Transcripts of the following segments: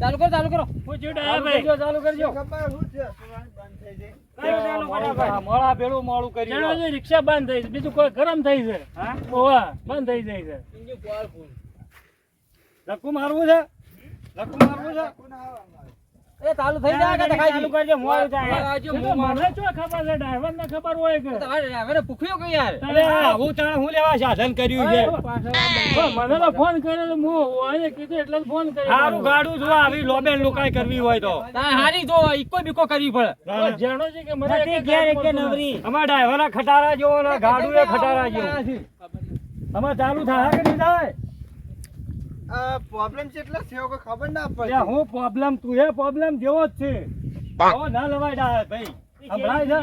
ચાલુ કરો ચાલુ કરો ચાલુ કરજો. મોડા ભેળું મોડું કરી રિક્ષા બંધ થઈ છે બીજું કોઈ ગરમ થઈ છે? ઓવા બંધ થઈ જાય છે ધક્કું મારવું છે ધક્કું મારવું છે એ ચાલુ થઈ જાય કે દેખાય ચાલુ કરજો મોડું થાય તો મને શું ખબર છે ડ્રાઈવર ને ખબર હોય કે? તમારે ડ્રાઈવરે કે યાર? અરે હું તાણે હું લેવા સાધન કર્યું છે? મને તો ફોન કર્યો હું અહીંયા કીધું એટલે ફોન કર્યો. સારું ગાડું જો આવી લોબેન લોકાઈ કરવી હોય તો. તારે હારી જો ઈકો બીકો કરવી પડે. જાણો છે કે મને કે ઘેર કે નવરી. અમાર ડ્રાઈવર ખટારા જો ને ગાડું એ ખટારા જો અમારે ચાલુ થાય કે નહીં થાય? પ્રોબ્લેમ કેટલા છે કોઈ ખબર ના ત્યાં હું પ્રોબ્લેમ તું એ પ્રોબ્લેમ જેવો જ છે. ઓ ના લવાય ડા ભાઈ. સંભળાય છે.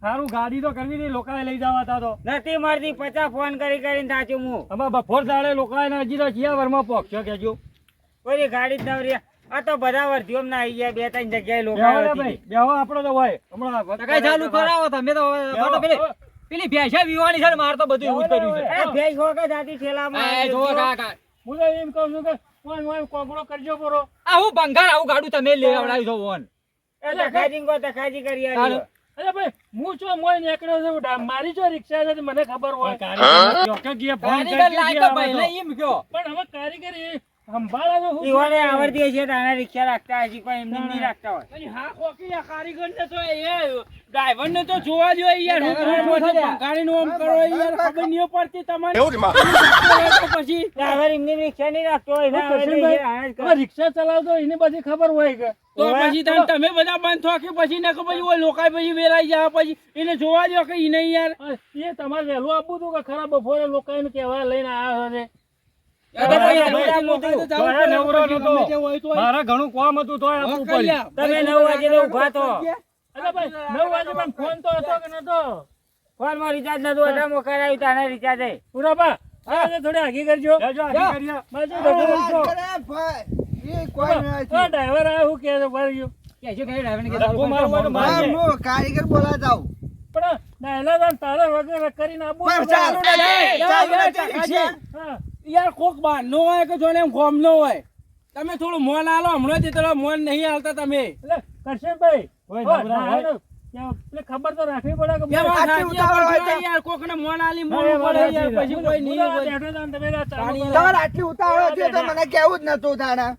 સારું ગાડી તો કરવી નહીં લોકાએ લઈ જવા તા તો. નથી મારતી પચાસ ફોન કરી કરીને થાચું હું અમારે બપોર સાડે લોકાએ હજી તો ચિયાવરમાં પહોંચ્યો કેજો કોઈ ગાડી જ નવરી આ તો બધા વર્ધીઓ ના આવી ગયા બે ત્રણ જગ્યાએ લોકો બેહો ને ભાઈ બેહો આપણો તો હોય. હમણાં કઈ ચાલુ કરાવો તમે તો પેલી પેલી ભેંસા વિવાની છે ને મારે તો બધું એવું જ કર્યું છે. ભેંસ ભેજ કે જાતી ઠેલામાં એ જો કાકા. હું તો એમ કહું છું કે ઓય ઓય કોગળો કરજો બરો આ હું બંગાળ આવું ગાડું તમે છો એ તખાજી કો તખાજી કરી. અરે ભાઈ હું છો મોય નીકળ્યો છું. મારી જો રિક્ષા છે મને ખબર હોય. કારીગર ભાઈ એમ કયો પણ હવે કારીગર એ ઈવોને આવડતી હશે તાના રિક્ષા રાખતા હશે કોઈ એમને નહીં રાખતા હોય. હા કોકી આ કારીગર ને તો એ ડ્રાઈવર ને તો જોવા જોઈએ યાર હું બંગાળી નું આમ કરો યાર ખબર નહીં પડતી તમને. પછી ડ્રાઈવર એમની રિક્ષા નહીં રાખતો હોય ને. રિક્ષા ચલાવતો એને બધી ખબર હોય કે. તો પછી તમે બધા બંધ થો કે પછી ને પછી ઓય લોકાય પછી વેલાઈ જાય પછી એને જોવા જો કે ઈ નહીં યાર. એ તમારે વહેલું આપવું હતું કે ખરાબ બપોરે લોકો એને કહેવા લઈને આવ્યા છે મારે ઘણું કામ હતું કર્યા. તમે નવ વાગે ઊભા તો. નવ વાગે પણ ફોન તો હતો કે નતો ફોનમાં રિચાર્જ નતું એટલે મોં કરાવ્યું તાને રિચાર્જ પુરાબા આ થોડી આગી કરજો. કારીગર ડ્રાઈવર આ શું કહે છે ભરી ગયું. કે છે કે ડ્રાઈવરને કે ધક્કો ચાલુ મારવો તો કરો. મારજે. બોલા જાવ પણ યાર, કોક બાર નો હોય કે જોને એમ ગોમ નો હોય? તમે થોડું મોન આલો હમણાં જ મોન નહીં આલતા તમે. એટલે કરશનભાઈ, ખબર તો રાખવી પડે કે યાર કોકને આલી પડે યાર પછી કોઈ નહીં હોય. તમારે આટલી ઉતાવળ હતી તો મને કેવું જ નતું તાણા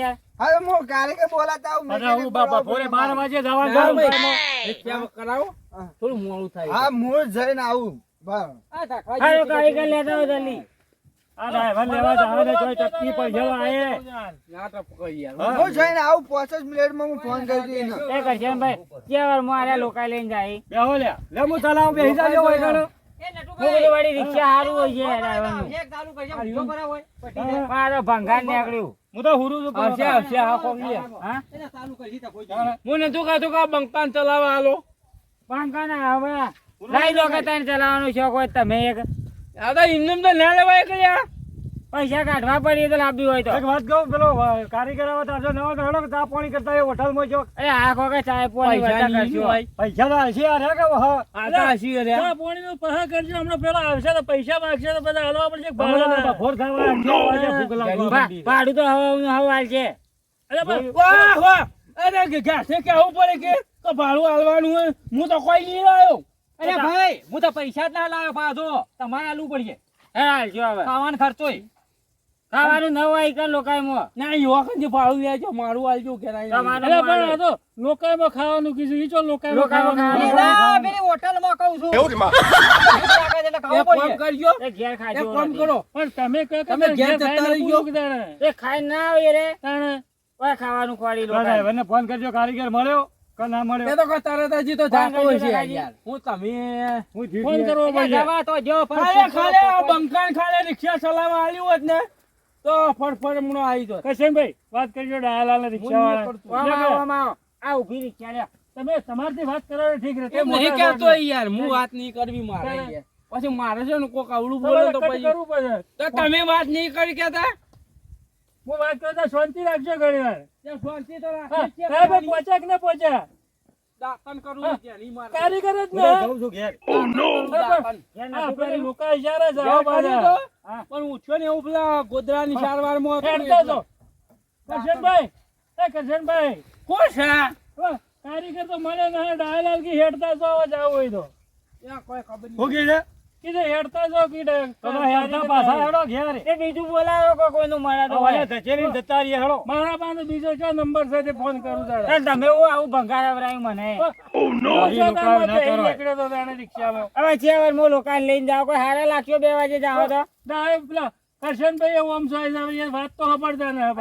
યાર. હવે હું બોલાતા હું બાપા ભોરે વાગે. કરાવો? થોડું મોડું થાય. હા હું જઈને આવું. આ ધાકવા હાલો, લેતા જલ્દી. આ ડ્રાઈવર લેવા જાવ ને તોય તકતી પર જવા આયે. ના તો યાર હું જઈને આવું પાંચ જ મિનિટમાં હું ફોન કરી દઉં એને. એ કરશનભાઈ, ક્યાં વાર મારે લોકો લઈને જાય બેહો લ્યા. લે હું ચલાવું, બેહી જાજો હોય એ નટુભાઈ, હું રિક્ષા સારું હોય છે ડ્રાઈવરનું. એક ચાલુ કરજો, બીજો કરાવો હોય. પછી હા. પણ આ તો ભંગાર નીકળ્યું. હું તો હુરું છું આવશે, આવશે, હા, કોમી. હા? એને ચાલુ કરી તો કોઈ હું નતું કહેતો કે બંકાન ચલાવવા હાલો ના હવે લઈ લો કે તને ચલાવવાનો શોખ હોય તમે એક આ તો એમને તો ના લેવાય કે યાર પૈસા કાઢવા પડી તો લાભી હોય તો એક વાત કહું પેલો કારીગર આવે તો નવો તો ચા પાણી કરતા હોય હોટલમાં જો અરે આ કોકે ચા પાણી પૈસા કરશો. હોય. પૈસા તો હશે યાર હે કે હા આ તો હસી રહ્યા. હમણાં બપોર તો અગિયાર વાગે ભૂખ લાગવા ભા- માંડી. ભાડું તો હવે હવાલ છે વાહ, વાહ. અરે કે ઘાસે કહેવું પડે કે તો ભાડું હાલવાનું હોય હું તો કોઈ નહીં લાવ્યો અરે ભાઈ હું તો પૈસા જ ના લાવ્યો પાછો. તમારે આલવું પડશે. હે હાલજો હવે. ખાવાનો ખર્ચો ખાવાનું ન હોય કે લોકાય મો ના એ જે ભાડું લેજો મારું આલજો કે અરે પણ આ તો લોકાઈમાં ખાવાનું કીધું ઈ જો લોકાઈમાં લોકાઈમાં ખાવાનું. ખાવાનું. પેલી હોટલમાં કહું છું. કામ કરજો. એ ઘેર ખાજો કામ કરો. પણ તમે કહો તમે ઘેર જતા રહીજો. ને. એ ખાઈ ના આવે રે. તાણે. ઓય ખાવાનું ફોન કરજો કારીગર મળ્યો. કે મળ્યો એ તો કોઈ તરત હજી તો ફોન છે યાર. હું તમે હું ફોન કરવો પડશે. જવા તો જો ખાલે ખાલે બંકાન ખાલે રિક્ષા ચલાવવા આવ્યું હોત ને તો ફટફટ હમણાં આવી જોત. કશનભાઈ વાત કરજો ડાયાલાલ રિક્ષાવાળા હું નહીં આવો, આવો, આવો, આવો. આ ઊભી રિક્ષા લે તમે તમારથી વાત કરો ઠીક રહે. એમ નહીં કહેતો યાર હું વાત નહીં કરવી મારે પછી મારે છે ને કોક આવડું બોલે તો પછી. તો તમે વાત નહીં કરી કેતા હું વાત કરતા શાંતિ રાખજો ઘણી વાર. શાંતિ તો રાખી સાહેબ પહોંચ્યા કે ના પહોંચ્યા. કારીગર જ ને. તો જઉં છું ઘેર? લોકા પણ ઉઠ્યો ને એવું પેલા ગોદરાની સારવારમાં હતું ને એટલે. કરશનભાઈ એ કરશનભાઈ. કોણ છે? કારીગર તો મને ના ડાયલાલ કી હેડતા તો જાવ હોય તો. કોઈ ખબર નહીં. કીધે કીધે હેડતા જો કીધે તમે હેરતા પાછા હેડો ઘેર. તે બીજું બોલાવો કે કોઈનું મળે તો હવે હોય. ધચેરીને હેડો. મારા પાસે બીજો કયો નંબર છે તે ફોન કરું તારે? તમે હું આવું ભંગાર આવરાયું મને? તારી લોકાઓ ના કરાય. નીકળ્યો તો તાણે રિક્ષામાં. હવે છે વાર હું લઈને જાવ કોઈ હારા લાગ્યો બે વાગે જાવ તો. ના, પેલા કરશનભાઈ એવું આમ સોય જાવ, વાત તો ના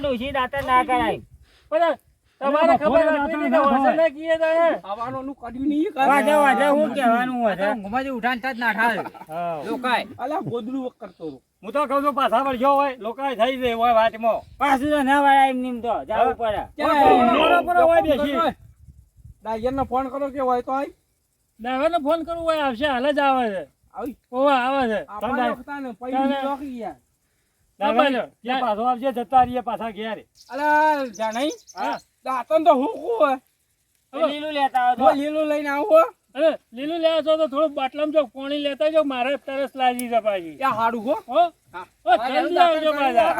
ડોશી દાંતણ ના કરાય. બધા તમારે ખબર રાખવી રાત્રે નહીં કીએ ના વાસણનું કડ્યું કીએ તારે. વાજા વાજા હું કહેવાનું હશે અલા ગોદડું કરતો હું તો કહું છું પાછા વળ્યો હોય લોકાય થઈ જાય હોય વાતમાં. પાછું તો ના વળાય એમ નીમ તો જાવું પડે. પર હોય બેસી. ડાયરનો ફોન કરો કે હોય તો આય. ડાયરનો ફોન કરું હોય આવશે હાલ જ આવે છે. આવી ઓવા આવે છે. તમે તાને- દાદા, જે પાછો આવજે જતા રહીએ પાછા ઘેર. અલા જાણાઈ હા. દાંતણ તો હું એ લીલું લેતા આવો તો. લીલું લઈને આવો અરે લીલું લેવા છો તો થોડું બાટલામાં જો પાણી લેતા જો મારે તરસ લાગી છે પાછી. આ હાડું હો. હો? હો, જલ્દી આવજો પાછા.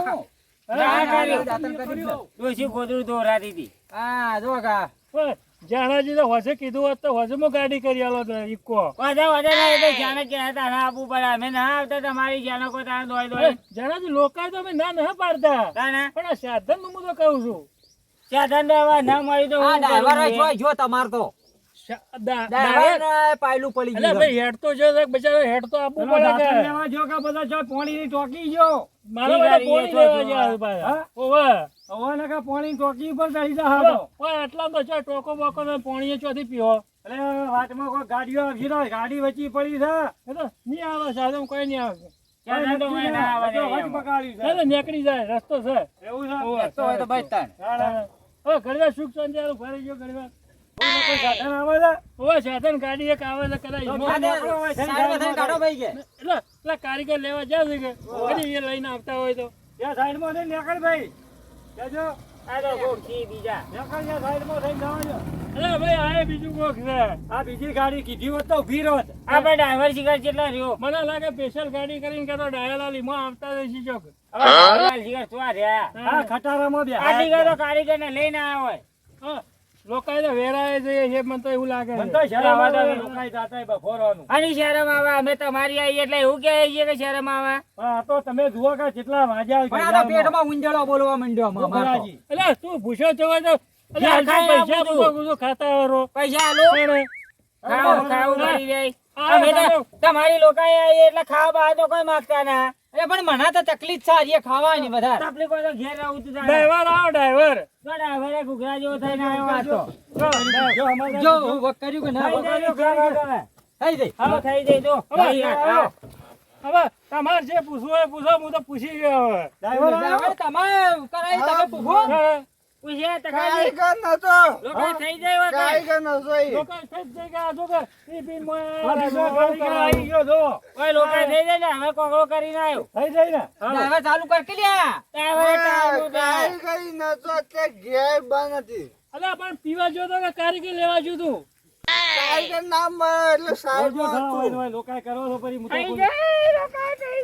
ગોદડું દોરાતી હતી. ઓય, જાણાજી તો હોશે કીધું હોત તો હોશે માં ગાડી કરી આલો તો ઈકો વાજે વાજે ના એટલે જાણે કે હતા ના આપવું પડે. અમે ના આવતા તમારી જાણે કોઈ તારે દોય દોય. જાણાજી લોકા તો અમે ના ના પાડતા. પણ આ સાધનનું હું તો કહું છું. સાધન તો ના મળી તો હું કરું મેં? શા- દા- દાડે- અલા ભાઈ હેડ તો જો બચારો હેડ તો આપવું પડે લેવા જો કે બધા જો પોણીની ટોકી ગયો મારો ઈ પોણી લેવા જોવા. પાછા. હા? ઓવે. ને કે પોણીની ટોકી ઉપર ચડી જા હાલો. ઓય, આટલા તો છે ટોકો બોકો ને પોણીએ ચોથી પીવો અરે વાતમાં કોઈ ગાડીઓ આવી રહ્યો ગાડી વચ્ચે પડી છે એ તો નહીં આવે સાધન કોઈ નહીં આવે નીકળી જાય રસ્તો છે એવું છે? હવે ઘડીવાર સુખ શાંતિ હારું ફરી ગયો કોઈ સાધન આવે છે? ઓવે, સાધન ગાડી એક આવે છે કદાચ એટલે કારીગર લેવા જાય છે કે કદી એ લઈને આવતા હોય તો ત્યાં સાઈડમાં થઈને નીકળ ભાઈ. જજો. આ તો બીજા નીકળ ત્યાં સાઈડમાં થઈને જવા દો. અરે ભાઈ આ બીજું કોક છે આ બીજી ગાડી કીધી હોત તો ઊભી રહો આપણે ડ્રાઈવર શિકાર કેટલા રહ્યો મને લાગે સ્પેશિયલ ગાડી કરીને કે તો ડાયલાલ ઈમાં આવતા રહેશે ચોક હવે ડ્રાઈવર શિકાર શું આ રહ્યા હા. ખટારામાં બે. કારીગર કારીગર ને લઈને આવ્યા હોય. હા. તો વેરાય છે મને તો એવું લાગે મને તો શરમ આવે. લોકાઈ જાતાય બફોરવાનું. આની શરમ આવે? અમે તમારી આવી એટલે એવું કહે છે કે શરમ આવે? પણ તો તમે જુઓ કે કેટલા વાગ્યા ગયેલામાં. ગોખલાજી. એટલે તું ભૂસો જોવા તો એટલે પૈસા તું. ખાતા ખાવું ખાવું તમારી લોકો આવી એટલે ખાવા બહાર તો કોઈ માંગતા ના. પણ મને તો તકલીફ છે ખાવાની વધારે તકલીફ તો ઘેર આવું છું ડ્રાઈવર આવો ડ્રાઈવર તો ડ્રાઈવરે ઘૂઘરા જેવો થઈને આવ્યો આ તો. જો અમારે થઈ જાય ઘૂઘરા તમે. હાલો, થઈ જાય જો. હવે, થઈ ગયા, હવે, હવે તમારે જે પૂછવું હોય પૂછો હું તો પૂછી ગયો હવે ડ્રાઈવર આવ્યો? હા. પૂછ્યા તકાજી. કારીગર નતો લોકો થઈ જાય એવા કાંઈ. કારીગર નતો એ. લોકો થઈ જાય કે આ જો ઈ બી મોય આ બીજો ગાડી કે આવી ગયો જો. કોઈ લોકો થઈ જાય ને હવે કોકડો કરીને આવ્યો થઈ જાય ને ડ્રાઈવર ચાલુ કર કે લ્યા ડ્રાઈવરે ચાલુ કર. નતો એટલે ઘેર બંધ હતી અલા પણ પીવા જો તો કે કારીગર લેવા જો તું કારીગર ના એટલે. હોય, લોકાય કરો છો પછી હું થઈ જાય લોકો થઈ જાય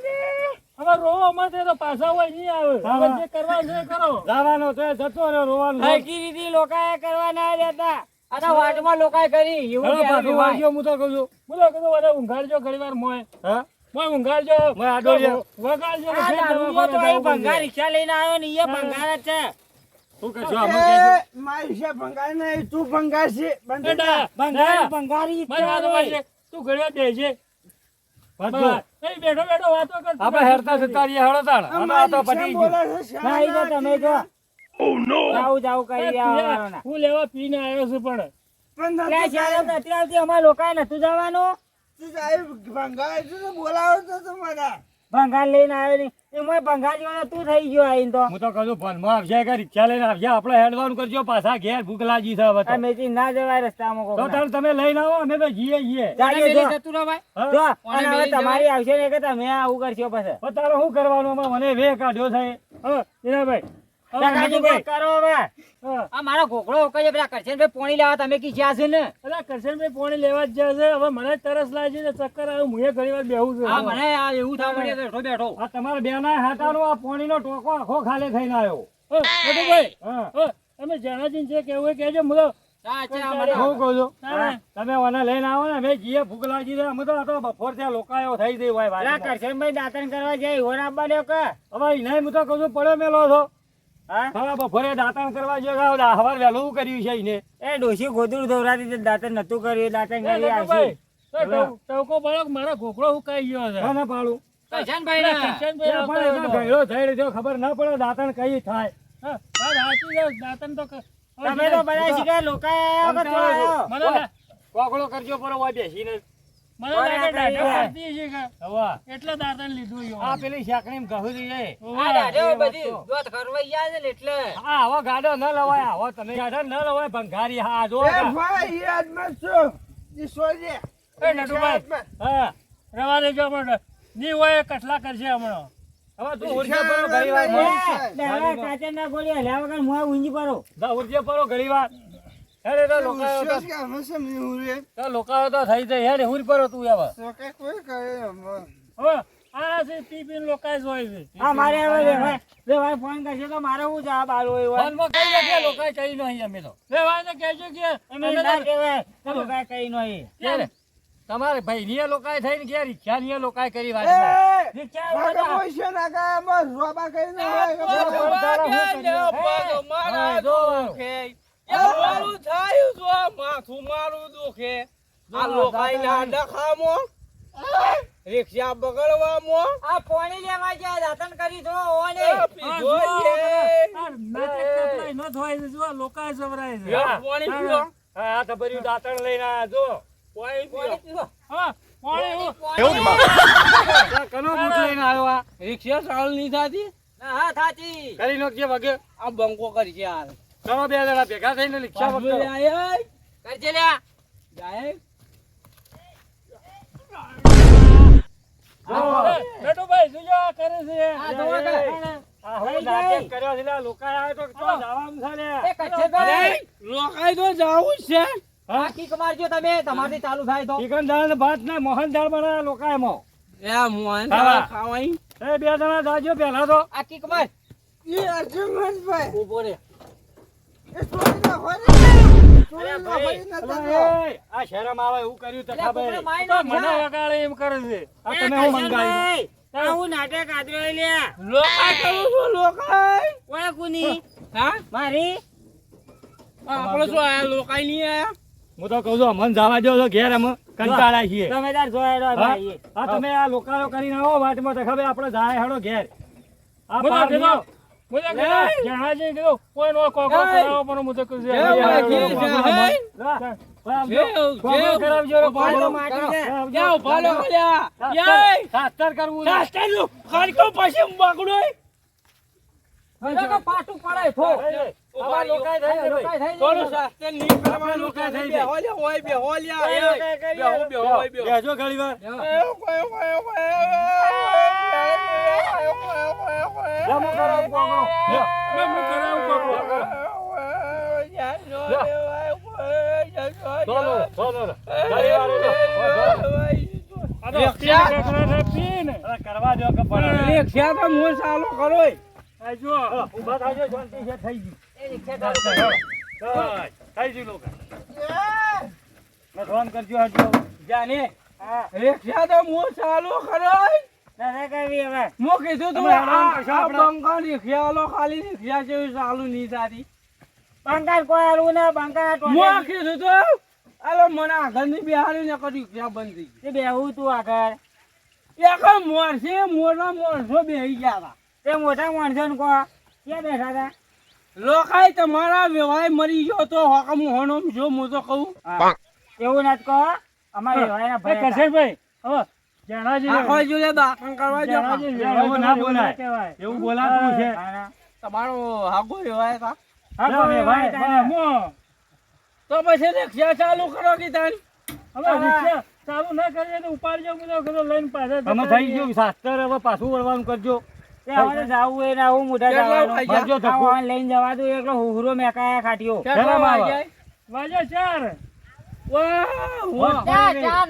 હવે રોવા માટે તો પાછા હોય નહીં આવે હા, હવે હા. જે કરવાનું છે કરો જવાનો તો જતો રહ્યો રોવાનું છે. હરકી લોકાએ કરવા ના દેતા આ વાટમાં લોકાએ કરી એવું હેલો, કહેવાનું પાછું હોય. વાગ્યો, હું તો કહું છું. બોલો કીધું બધા ઊંઘાડજો ઘણી મોય હા? મોય ઊંઘાડજો મોય આડો વગાડજો આ ફેર તો દવાખાને અહીં જવું ભંગાર પડશે. રિક્ષા લઈને આવ્યો ને એ ભંગાર છે કહેજો. એ, મારી છે ભંગાર નહીં તું ભંગાર છે બંધ જા. ભંગાર ભંગારી જ. તું. વાંચો. નહીં, બેઠો બેઠો વાતો કર. આપણે હેરતા જતા રહીએ, હેડો તાણ. આ આ તો મારી ગયું. બોલે ના, ઈ તો તમે જો. જાવું જાવું એ કરી આવવાના. હું લેવા પીને આવ્યો છું પણ. પણ આવતી અમારા લોકોએ નતું જવાનું? તું સાહેબ ભંગાર છે તો બોલાવો તો તમારા. ભંગાર લઈને આવ્યો નહીં. એમાં ભંગાર જેવો તું થઈ ગયો આઈને તો. હું તો કહું ભણમાં આવશે કે રિક્ષા લઈને આવશે આપણે હેડવાનું કરજો પાછા ઘેર ભૂખ લાગી છે હવે તો. જી ના જવાય રસ્તામાં તો તાર તમે લઈને આવો અમે તો જઈએ જઈએ. જાઈએ જો. હા? જો, અને હવે તમારી આવશે ને કે તમે આવું કરશો પછી. તારે શું કરવાનું? મને વે કાઢ્યો છે. હા જીનાભાઈ કરો હવે. આ મારા ઘોઘરો ઉકાઈ પેલા કરશનભાઈ પોણી લેવા તમે કી જ્યાં છે ને? અલા કરશનભાઈ પાણી લેવા જ જાય છે હવે મને તરસ લાગે છે ચક્કર આવ્યું હું ઘણી વાર બેહું છું. હા મને આ એવું થવા મળ્યું બેઠો બેઠો. આ તમારા બેના હાટાનો આ પોણીનો ટોકો આખો ખાલી થઈને આવ્યો. હા. તમે જણાજીને જે કહેવું હોય કહેજો મુલો સાચા મને હું કહું છું? તમે મને લઈને આવો ને અમે જીએ ભૂખ છે. અમે તો આ તો બપોર ત્યાં લોકાયો થઈ ગઈ હોય પેલા કરશનભાઈ દાંતણ કરવા જાય આપવા દો કે? હવે નહીં હું તો છું પડ્યો મેલો છો. હા? બપોરે દાંતણ કરવા ગયો હવાર વહેલું કર્યું છે એને એ ડોશી ગોદડું દોરાતી દાંતણ નતું કર્યું દાંતણ કરી આવશે. ટવકો બાળક મારા ઘોઘરો હુકાઈ ગયો છે. ના પાડું. કરશનભાઈ પેલા ને કરશનભાઈ પણ આવતા એમાં હતો. ગયડો થઈ રહ્યો ખબર ના પડે દાંતણ કઈ થાય. હા, વાત સાચી છે, દાંતણ તો તમે તો બધા શીખા લોકો કોકડો કરજો પર બેસીને મને લાગે કરી દાઢો છે? કે હવે. એટલે દાંતણ લીધું ઈ આ પેલી શાકણી ઘઉં છે આ દાઢો બધી દોત કરવાઈ જાય છે ને એટલે. આ આવો ગાડો ન લવાય આવો તમે ગાડો ન લવાય ભંગારી હા જો એ ભાઈ યાદમાં છો ઈશ્વરજી એ નટુભાઈ. હા. રવા દેજો પણ ની હોય કટલા કરશે હમણાં. હવે તું ઊર્જા પરો ઘણી વાર. એ, કાચા ના ગોળી હલ્યા વગર મુઆ ઊંઘી પડો. ઉર્જે ઊર્જા પરો ઘણી વાર. હેડે તો લોકાયો તો વિશ્વાસ કે અમે સમજ્યું રે? તો લોકાયો તો થઈ જાય. હેડે હુર પર તું આવા તો કે કોઈ કહે. હવે આ છે પીપીન લોકાય જ છે. હા મારે આવે હવે રે ભાઈ ફોન કરશે તો મારે હું જવાબ આલવો હોય ફોનમાં કઈ જગ્યાએ લોકાય કઈ નહીં અમે તો. રે ભાઈ ને કહેજો કે અમે ના કહેવાય. તો લોકાય કઈ નહીં ક્યારે? તમારે ભાઈ ની લોકાય થઈને ને ક્યાં રિક્ષા ની. લોકાય કરી વાત રિક્ષા પૈસા ના કાંઈ રોબા કઈ ના હોય કે કર્યું? હા, જો. રિક્ષા બગડવામાં. આ પોણી લેવા ગયા દાતણ કરી ઓને. ન થાય છે, જો લોકાય સવરાય છે. હા. હા, તો ભર્યું દાંતણ લઈને આયા, જો પોણી પીવો. હા પાણી હું- કનો બૂટ લઈને આવ્યો આ? રિક્ષા ચાલુ નહીં થતી? ના, હા થાચી કરી નાખજે વગે. આ બંકો કરી છે ચલો બે જણા ભેગા થઈને રિક્ષા વગર કરજે લે જાય. એ, નટુભાઈ કરે છે? આ જોવા કે. આ હું થઈ નાટક જાય. કર્યો છે લે, આ લોકાય આવ્યો તો તો જવાનું છે લે. એ કચ્છેભાઈ, લોકાઈ તો જાવું છે. આ કિક મારજો તમે તમારથી ચાલુ થાય તો. ચિકન દાળ ને ભાત ને મોહન દાળ બનાવ્યા લોકાયમાં મોહન હા. ખાવાય. એ બે જણા જાજો પેલા તો. આ કિક માર. એ અર્જુનભાઈ. ઊભો રે. આ શરમ આવે એવું કર્યું તો ખબર કોકને મારી તો નાખ મને વગાડે એમ કરે છે. આ એ હું મંગાવ્યું હું નાટક આદરો લ્યા લોકાઈ કરું છું લોકાઈ ઓય કુની? હા? મારી? આપણે શું આયા લોકાઈ નહીં આયા હું તો કહું છું મન જવા દો છો ઘેર અમે કંટાળા છીએ. તમે તાર જોયા ભાઈ. આ તમે આ લોકારો કરીને આવો વાટમાં તો ખબર આપણે જાય હેડો ઘેર. આ કીધું, નો. મને કીધું, કીધું, કોઈ નો કોકરો. કરાવો પણ હું તો કહું છું, એ હવે ભાઈ, યાર, ઘેર છે, હે? લા, ભાઈ આમ જેવ, જો, કોકરો જેવ. કરાવજો રે, ભાઈ તો કોકરો. માટી છે આવજો. ક્યાં ઊભા લો લ્યા શાસ્ત્ર- યાય શાસ્ત્ર કરવું છે. શાસ્ત્રનું ખાડકો પછી બગડો તો પાટું પડાય થો એ, આવા લોકાય થાય ને ભાઈ. લોકાય થઈ થોડું જાય. શાસ્ત્ર નહીં કરવાનું લોકાઈ થઈ બેહો ઘણી વાર લે, હું કરાવું કોકરો. ચાલો, ચાલો, ઘણી વાર એ જો. આ તો રિક્ષા. તો હું ચાલુ કરો આ જો, હા, ઊભા થાજો, શાંતિ છે, થઈ ગયું. રિક્ષા થઈ ગયું લોકો. ફોન કરજો હજુ. જાને રિક્ષા તો મો ચાલુ કરો હું કીધું તું આ કરશો આલો ખાલી જેવી ચાલુ નહીં થતી બંકાર કોઈ આલવું ના આ હું કીધું તું આલો મને બિહારી ને કરી રિક્ષા બંધ થઈ તે બેહું તું આગળ. ગઈ એક મોરસે મોટા મોરસો બેહી ગયા હતા તે મોટા માણસો ને કહો ક્યાં બેઠા હતા લોકાય તમારા વ્યવહાર મરી ગયો તો હોકમ હોનો જો હું તો કહું. એવું નથી કહો અમારે વ્યવહાર ના, ભાઈ, ભાઈ. મો. તો પછી રિક્ષા ચાલુ કરો કે તારી હવે રિક્ષા ચાલુ ના કરીએ તો ઉપાડજો બધો બધો લઈને પાછા તમે થઈ ગયું શાસ્ત્ર હવે પાછું વળવાનું કરજો. જાવું એ ના હું જવાનું. લઈને જવા દઉં એકલો હુહરો મેકાયા? વાજો. ચાર ચાર.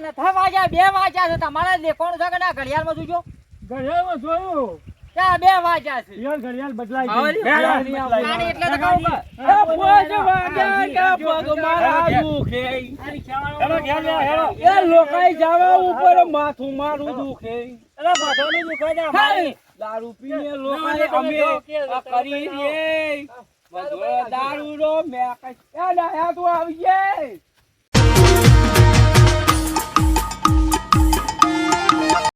નથા વાગ્યા બે વાગ્યા છે. તમારા દેખવાનું છે કે ના? ઘડિયાળમાં જોજો ઘડિયાળમાં જોયું ચાર બે વાગ્યા છે. યાર ઘડિયાળ બદલાઈ હવે ગઈ. ઘડિયાળ ઘડિયાળ બદલાઈ આને બદલાઈ એટલે તો કહું છું. વાગ્યા કે પગ મારા દુખે. હેલો, ઘેર હેલો. એ લોકાઈ જવા ઉપર માથું મારું દુખે. અરે દારૂ પીને લોકાઈ અમે કરી રે દારૂ રો મેં કઈ એ તું આવી જાય